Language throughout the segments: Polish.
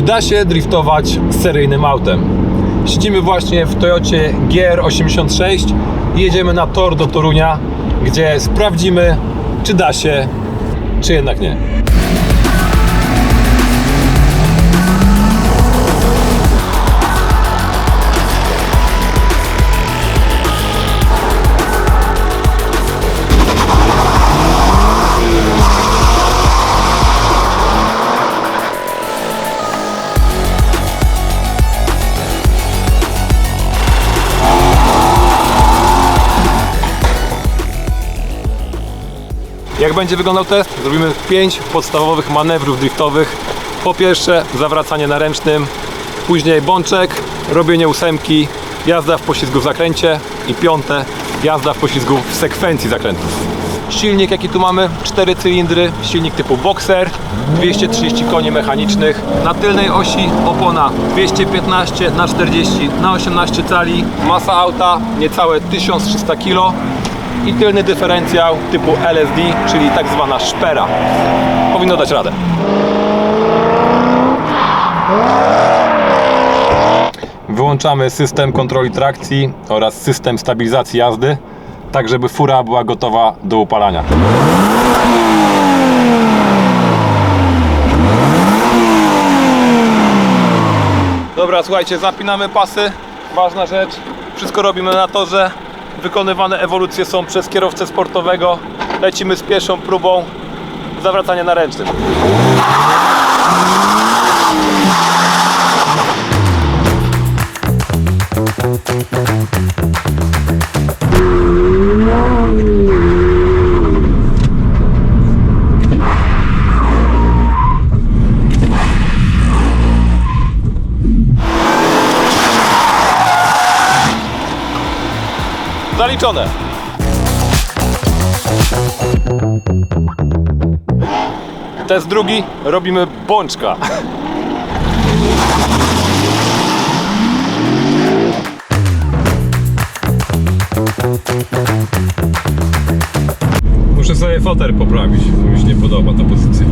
Czy da się driftować seryjnym autem? Siedzimy właśnie w Toyocie GR86 i jedziemy na tor do Torunia, gdzie sprawdzimy, czy da się, czy jednak nie. Jak będzie wyglądał test? Zrobimy 5 podstawowych manewrów driftowych. Po pierwsze zawracanie na ręcznym, później bączek, robienie ósemki, jazda w poślizgu w zakręcie i piąte jazda w poślizgu w sekwencji zakrętów. Silnik jaki tu mamy? 4 cylindry, silnik typu Boxer, 230 koni mechanicznych. Na tylnej osi opona 215 na 40 na 18 cali. Masa auta niecałe 1300 kg i tylny dyferencjał typu LSD, czyli tak zwana szpera. Powinno dać radę. Wyłączamy system kontroli trakcji oraz system stabilizacji jazdy, tak żeby fura była gotowa do upalania. Dobra, słuchajcie, zapinamy pasy. Ważna rzecz. Wszystko robimy na torze. Wykonywane ewolucje są przez kierowcę sportowego. Lecimy z pierwszą próbą zawracania na ręcznym. Zaliczone. Test drugi. Robimy bączka. Muszę sobie fotel poprawić, bo mi się nie podoba ta pozycja.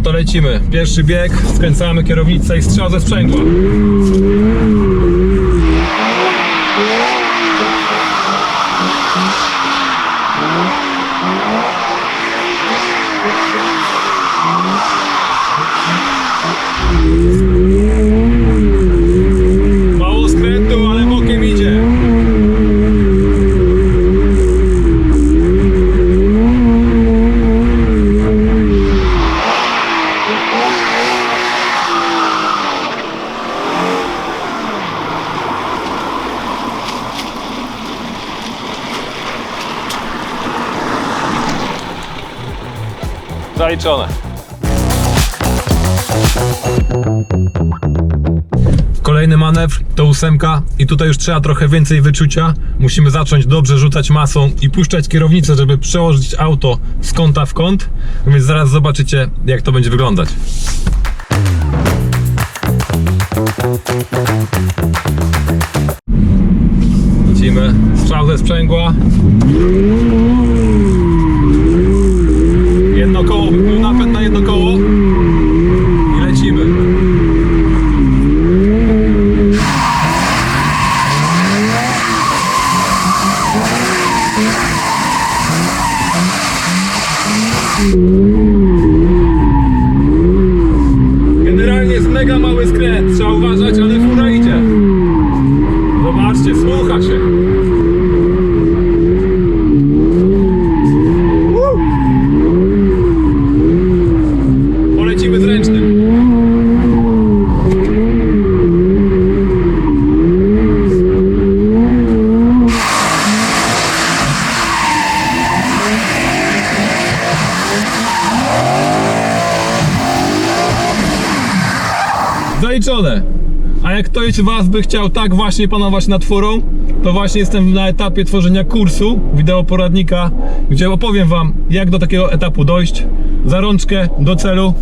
No to lecimy. Pierwszy bieg, skręcamy kierownicę i strzał ze sprzęgła. Zaliczone. Kolejny manewr to ósemka i tutaj już trzeba trochę więcej wyczucia. Musimy zacząć dobrze rzucać masą i puszczać kierownicę, żeby przełożyć auto z kąta w kąt. Więc zaraz zobaczycie jak to będzie wyglądać. Lecimy. Sprzęgła. Zaliczone. A jak ktoś z Was by chciał tak właśnie panować nad furą, to właśnie jestem na etapie tworzenia kursu, wideo poradnika, gdzie opowiem Wam, jak do takiego etapu dojść, za rączkę do celu,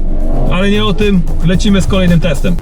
ale nie o tym, lecimy z kolejnym testem.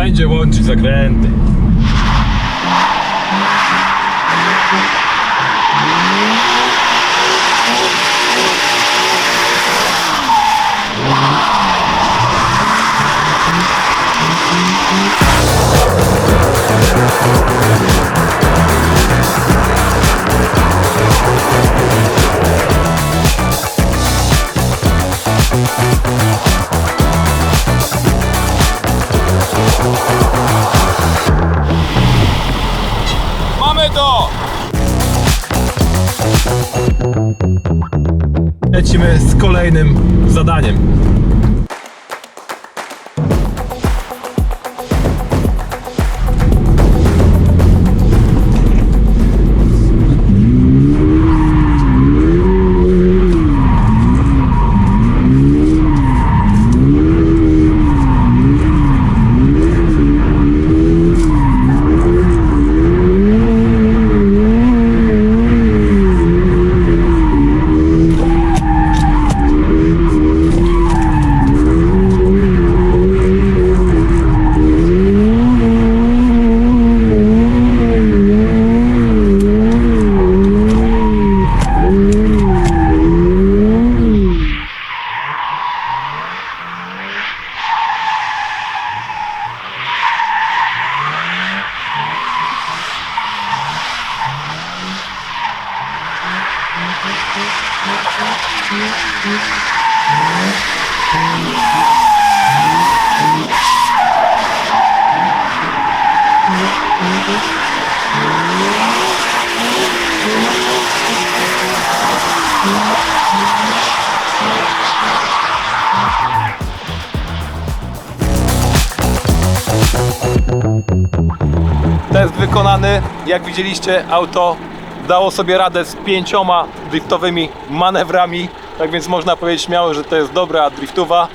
Będzie łączyć zakręty. To! Lecimy z kolejnym zadaniem. Test wykonany. Jak widzieliście, auto dało sobie radę z pięcioma driftowymi manewrami. Tak więc można powiedzieć śmiało, że to jest dobra driftowa.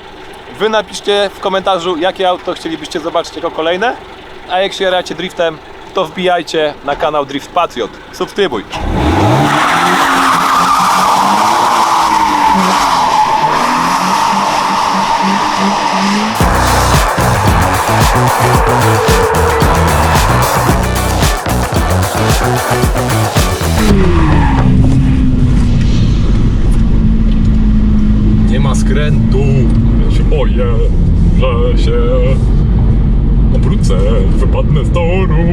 Wy napiszcie w komentarzu, jakie auto chcielibyście zobaczyć jako kolejne. A jak się jaracie driftem, to wbijajcie na kanał Drift Patriot. Subskrybuj. Nie ma skrętu. Ja się boję, że się obrócę, wypadnę z toru.